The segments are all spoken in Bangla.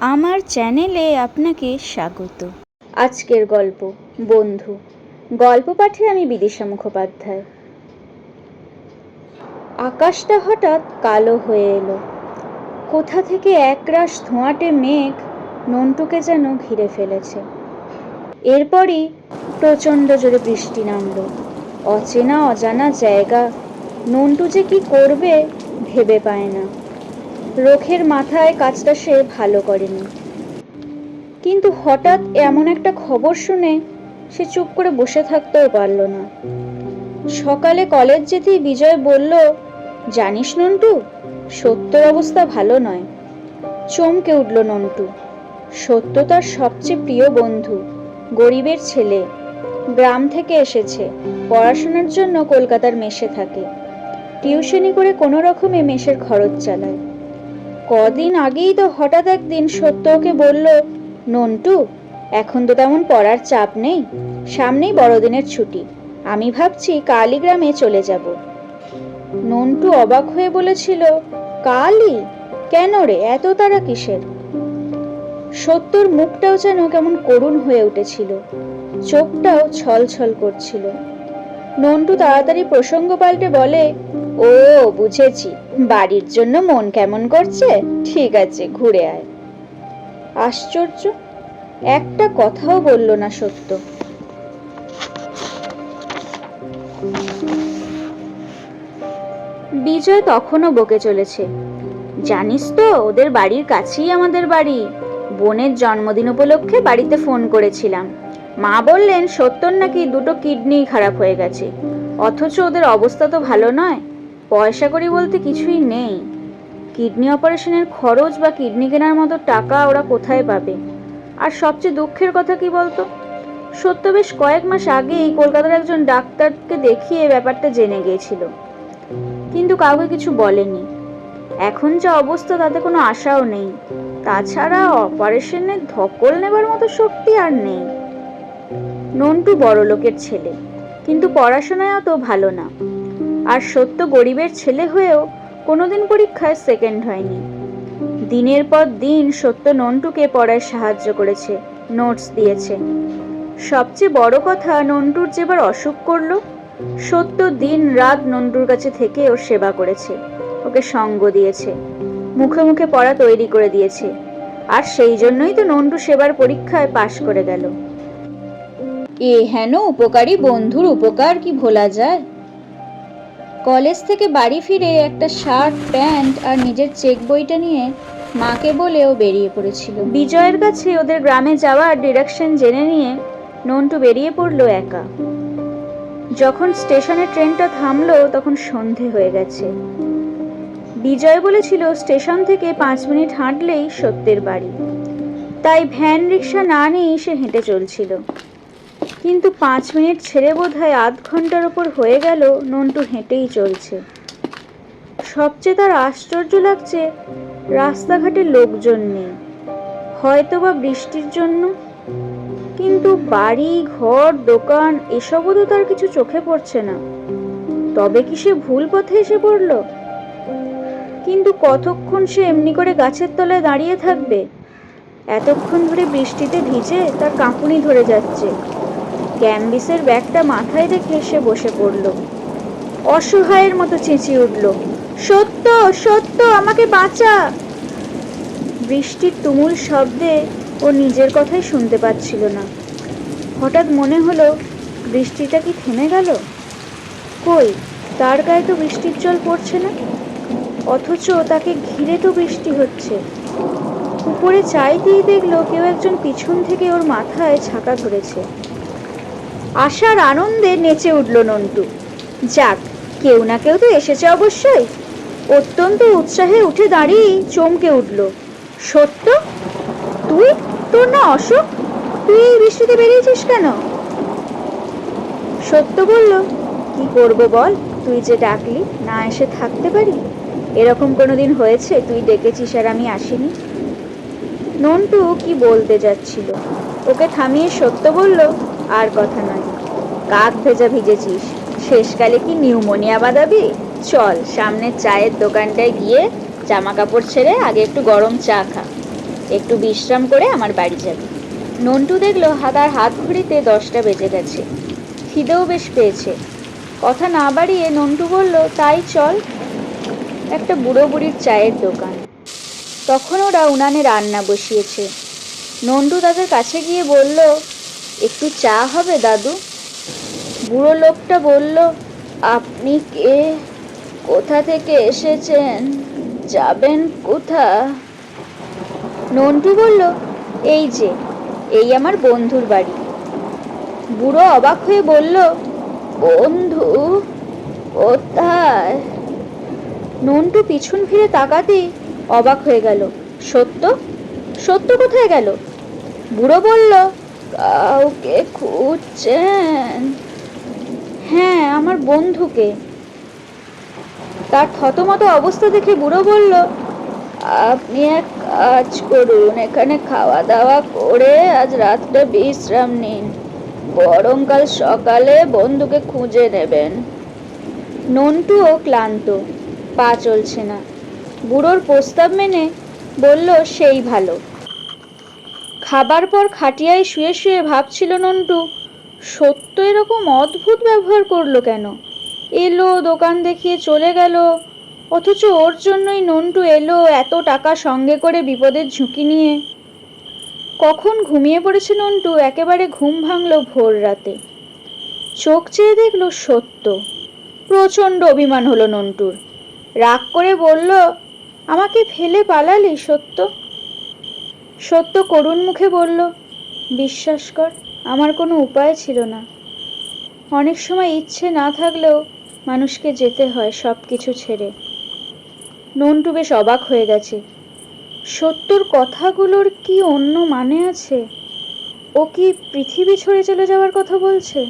আমার চ্যানেলে আপনাকে স্বাগত। আজকের গল্প, বন্ধু। গল্প পাঠে আমি বিদিশা মুখোপাধ্যায়। আকাশটা হঠাৎ কালো হয়ে এলো। কোথা থেকে একরাশ ধোঁয়াটে মেঘ নন্টুকে যেন ঘিরে ফেলেছে। এরপরই প্রচণ্ড জোরে বৃষ্টি নামলো। অচেনা অজানা জায়গা নন্টু যে কি করবে ভেবে পায় না। রোখের মাথায় কাজটা সে ভালো করেনি। কিন্তু হঠাৎ এমন একটা খবর শুনে সে চুপ করে বসে থাকতেও পারল না। সকালে কলেজ যেতেই বিজয় বলল, জানিস নন্টু, সত্যর অবস্থা ভালো নয়। চমকে উঠল নন্টু, সত্য তার সবচেয়ে প্রিয় বন্ধু, গরিবের ছেলে। গ্রাম থেকে এসেছে, পড়াশোনার জন্য কলকাতার মেসে থাকে। টিউশনি করে কোনো রকমে মেসের খরচ চালায়। কদিন আগেই তো হঠাৎ একদিন সত্য ওকে বলল, নন্টু, এখন তো তেমন পড়ার চাপ নেই, সামনেই বড়দিনের ছুটি। আমি ভাবছি কালী গ্রামে চলে যাব। নন্টু অবাক হয়ে বলেছিল, কালি? কেন রে? এত তারা কিসের? সত্যর মুখটাও যেন কেমন করুণ হয়ে উঠেছিল, চোখটাও ছল ছল করছিল। নন্টু তাড়াতাড়ি প্রসঙ্গ পাল্টে বলে ও, বুঝেছি। বাড়ির জন্য মন কেমন করছে? ঠিক আছে, ঘুরে আয়। আশ্চর্য, একটা কথাও বলল না সত্য। বিজয় তখনও বকে চলেছে। জানিস তো, ওদের বাড়ির কাছেই আমাদের বাড়ি। বোনের জন্মদিন উপলক্ষে বাড়িতে ফোন করেছিলাম। মা বললেন, সত্যর নাকি দুটো কিডনি খারাপ হয়ে গেছে। অথচ ওদের অবস্থা তো ভালো নয়। পয়সা করি বলতে কিছুই নেই। কিডনি অপারেশনের খরচ বা কিডনি কেনার মতো টাকা ওরা কোথায় পাবে? আর সবচেয়ে দুঃখের কথা কি বলতো? সত্য, বেশ কয়েক মাস আগেই কলকাতার একজন ডাক্তারকে দেখিয়ে ব্যাপারটা জেনে গিয়েছিল। কিন্তু কাউকে কিছু বলেনি। এখন যা অবস্থা তাতে কোনো আশাও নেই। তাছাড়া অপারেশনের ধকল নেবার মতো শক্তি আর নেই। নন্টু বড় লোকের ছেলে, কিন্তু পড়াশোনায় অত ভালো না। আর সত্য গরিবের ছেলে হয়েও কোনোদিন পরীক্ষায় সেকেন্ড হয়নি। দিনের পর দিন সত্য নন্টুকে পড়ায় সাহায্য করেছে নোটস দিয়েছে। সবচেয়ে বড় কথা, নন্টুর যেবার অসুখ করল, সত্য দিন রাত নন্টুর কাছে থেকে ওর সেবা করেছে, ওকে সঙ্গ দিয়েছে, মুখে মুখে পড়া তৈরি করে দিয়েছে। আর সেই জন্যই তো নন্টু সেবার পরীক্ষায় পাশ করে গেল। এ হেন উপকারী বন্ধুর উপকার কি ভোলা যায়? কলেজ থেকে বাড়ি ফিরে একটা শার্ট, প্যান্ট আর নিজের চেক বইটা নিয়ে মাকে বলে ও বেরিয়ে পড়েছিল। বিজয়ের কাছে ওদের গ্রামে যাওয়ার ডিরেকশন জেনে নিয়ে নন্টু বেরিয়ে পড়ল একা। যখন স্টেশনে ট্রেনটা থামলো, তখন সন্ধে হয়ে গেছে। বিজয় বলেছিল, স্টেশন থেকে পাঁচ মিনিট হাঁটলেই সত্যের বাড়ি। তাই ভ্যান রিক্সা না নিয়েই সে হেঁটে চলছিল। কিন্তু পাঁচ মিনিট ছেড়ে বোধ হয় আধ ঘণ্টার ওপর হয়ে গেল নন্টু হেঁটেই চলছে। সবচেয়ে তার আশ্চর্য লাগছে, রাস্তাঘাটে লোকজন নেই। হয়তো বা বৃষ্টির জন্য। কিন্তু বাড়ি, ঘর, দোকান, এসবও তো তার কিছু চোখে পড়ছে না। তবে কি সে ভুল পথে এসে পড়ল? কিন্তু কতক্ষণ সে এমনি করে গাছের তলায় দাঁড়িয়ে থাকবে? এতক্ষণ ধরে বৃষ্টিতে ভিজে তার কাঁপুনি ধরে যাচ্ছে। ক্যাম্বিসের ব্যাগটা মাথায় রেখে সে বসে পড়ল। অসহায়ের মতো চেঁচিয়ে উঠল, সত্য সত্য, আমাকে বাঁচা! বৃষ্টির তুমুল শব্দে ও নিজের কথাই শুনতে পাচ্ছিল না। হঠাৎ মনে হলো, বৃষ্টিটা কি থেমে গেল? কই, তার গায়ে তো বৃষ্টির জল পড়ছে না? অথচ তাকে ঘিরে তো বৃষ্টি হচ্ছে। উপরে চাই দিয়ে দেখল, কেউ একজন পিছন থেকে ওর মাথায় ছাকা ধরেছে। আশার আনন্দে নেচে উঠল নন্টু। যাক, কেউ না কেউ তো এসেছে অবশ্যই। অত্যন্ত উৎসাহে উঠে দাঁড়িয়ে চমকে উঠল। সত্য? তুই? তোর না অসুখ? তুই এই বৃষ্টিতে বেরিয়েছিস কেন? সত্য বলল, কি করব বল? তুই যে ডাকলি, না এসে থাকতে পারি? এরকম কোনো দিন হয়েছে? তুই ডেকেছিস আর আমি আসিনি? নন্টু কি বলতে যাচ্ছিল? ওকে থামিয়ে সত্য বলল আর কথা নয় কাক ভেজা ভিজেছিস? শেষকালে কি নিউমোনিয়া বাঁধাবি? চল সামনের চায়ের দোকানটায় গিয়ে জামা কাপড় ছেড়ে আগে একটু গরম চা খা। একটু বিশ্রাম করে আমার বাড়ি যাবি। নন্টু দেখল হাতার হাত ঘড়িতে দশটা বেজে গেছে। খিদেও বেশ পেয়েছে। কথা না বাড়িয়ে নন্টু বলল, তাই চল, একটা বুড়ো বুড়ির চায়ের দোকান। তখন ওরা উনানে রান্না বসিয়েছে। নন্টু তাদের কাছে গিয়ে বলল একটু চা হবে, দাদু? বুড়ো লোকটা বলল, আপনি কে? কোথা থেকে এসেছেন? যাবেন কোথা? নন্টু বলল, এই যে, এই আমার বন্ধুর বাড়ি। বুড়ো অবাক হয়ে বলল, বন্ধু, কোথায়? নন্টু পিছন ফিরে তাকাতেই অবাক হয়ে গেল, সত্য? সত্য কোথায় গেল? বুড়ো বলল কাউকে খুঁজছেন? হ্যাঁ আমার বন্ধুকে। তার থতমত অবস্থা দেখে বুড়ো বলল, আপনি এক কাজ করুন, এখানে খাওয়া দাওয়া করে আজ রাতটা বিশ্রাম নিন। বরং কাল সকালে বন্ধুকে খুঁজে নেবেন। নন্টুও ক্লান্ত, পা চলছে না। বুড়োর প্রস্তাব মেনে বলল, সেই ভালো। খাবার পর খাটিয়ায় শুয়ে শুয়ে ভাবছিল নন্টু, সত্য এরকম অদ্ভুত ব্যবহার করল কেন? এলো, দোকান দেখিয়ে চলে গেল, অথচ ওর জন্যই নন্টু এলো এত টাকা সঙ্গে করে বিপদের ঝুঁকি নিয়ে। কখন ঘুমিয়ে পড়েছে নন্টু? একেবারে ঘুম ভাঙলো ভোর রাতে। চোখ চেয়ে দেখল সত্য। প্রচণ্ড অভিমান হলো নন্টুর। রাগ করে বলল, আমাকে ফেলে পালালি সত্য? সত্য করুণ মুখে বলল, বিশ্বাস কর, আমার কোনো উপায় ছিল না। অনেক সময় ইচ্ছে না থাকলেও মানুষকে যেতে হয় সব কিছু ছেড়ে। নন্টু বেশ অবাক হয়ে গেছে। সত্যর কথাগুলোর কি অন্য মানে আছে? ও কি পৃথিবী ছড়ে চলে যাওয়ার কথা বলছে?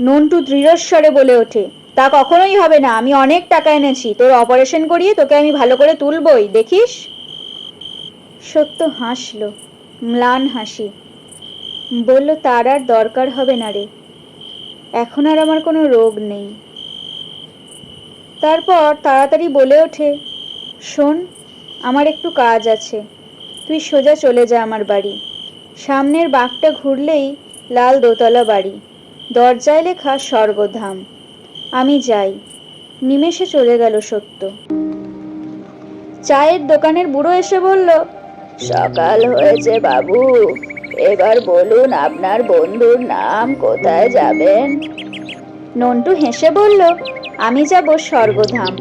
নন্টু দৃঢ়স্বরে বলে ওঠে, তা কখনোই হবে না। আমি অনেক টাকা এনেছি। তোর অপারেশন করিয়ে তোকে আমি ভালো করে তুলবই। দেখিস? সত্য হাসল, ম্লান হাসি। বলল, তার আর দরকার হবে না রে। এখন আর আমার কোনো রোগ নেই। তারপর তাড়াতাড়ি বলে ওঠে, শোন, আমার একটু কাজ আছে। তুই সোজা চলে যা আমার বাড়ি। সামনের বাঘটা ঘুরলেই লাল দোতলা বাড়ি। দরজায় লেখা স্বর্গধাম। আমি যাই। নিমেষে চলে গেল সত্য। চায়ের দোকানের বুড়ো এসে বলল সকাল হয়েছে বাবু। এবার বলুন, আপনার বন্ধুর নাম কোথায় যাবেন? নন্টু হেসে বলল, আমি যাব স্বর্গধাম।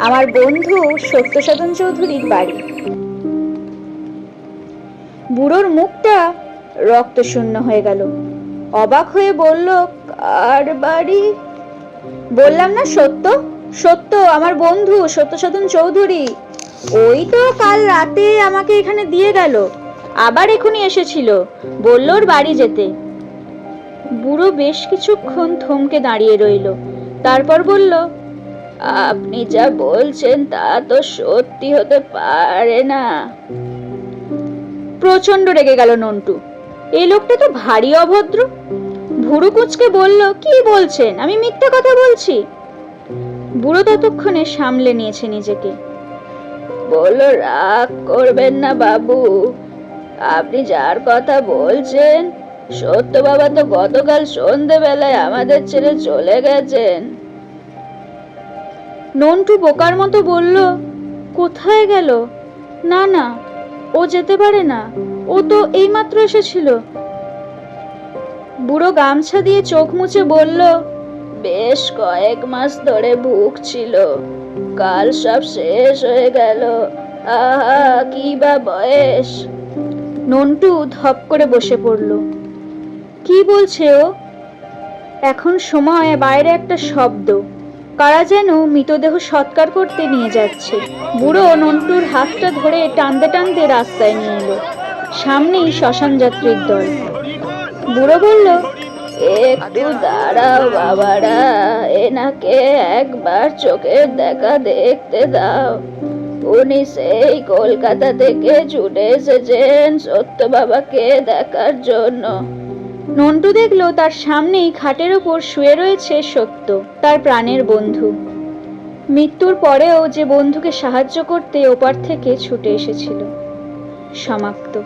আমার বন্ধু সত্যসাধন চৌধুরীর বাড়ি। বুড়োর মুখটা রক্তশূন্য হয়ে গেল। অবাক হয়ে বলল, কার বাড়ি? বললাম না, সত্য? সত্য, আমার বন্ধু সত্যসাধন চৌধুরী। ওই তো কাল রাতে আমাকে এখানে দিয়ে গেল। আবার এখনই এসেছিল। বলল ওর বাড়ি যেতে। বুড়ো বেশ কিছুক্ষণ থমকে দাঁড়িয়ে রইল। তারপর বলল, আপনি যা বলছেন তা তো সত্যি হতে পারে না। প্রচণ্ড রেগে গেল নন্টু। এই লোকটা তো ভারী অভদ্র। ভুরু কুচকে বলল, কি বলছেন? আমি মিথ্যা কথা বলছি? বুড়ো ততক্ষণে সামলে নিয়েছে নিজেকে। বলল রাগ করবেন না বাবু। আপনি যার কথা বলছেন, সত্য বাবা তো গতকাল সন্ধেবেলায় আমাদের ছেড়ে চলে গেছেন। নন্টু বোকার মতো বলল, কোথায় গেল? না না, ও যেতে পারে না, ও তো এইমাত্র এসেছিল। বুড়ো গামছা দিয়ে চোখ মুছে বলল, বেশ কয়েক মাস ধরে ভুগছিল। কাল সব শেষ হয়ে গেল। আহা, কি বা বয়স। নন্টু ধপ করে বসে পড়ল। কি বলছে ও? এখন সময়, বাইরে একটা শব্দ। কারা যেন মৃতদেহ সৎকার করতে নিয়ে যাচ্ছে। বুড়ো নন্টুর হাতটা ধরে টানতে টানতে রাস্তায় নিয়ে এলো। সামনেই শ্মশান যাত্রীর দল। বুড়ো বলল একটু দাঁড়াও বাবারা, এনাকে একবার চোখের দেখা দেখতে দাও। উনি সেই কলকাতা থেকে ছুটে এসেছেন সত্য বাবাকে দেখার জন্য। নন্টু দেখল তার সামনেই খাটের ওপর শুয়ে রয়েছে সত্য, তার প্রাণের বন্ধু। মৃত্যুর পরেও যে বন্ধুকে সাহায্য করতে ওপার থেকে ছুটে এসেছিল। সমাপ্ত।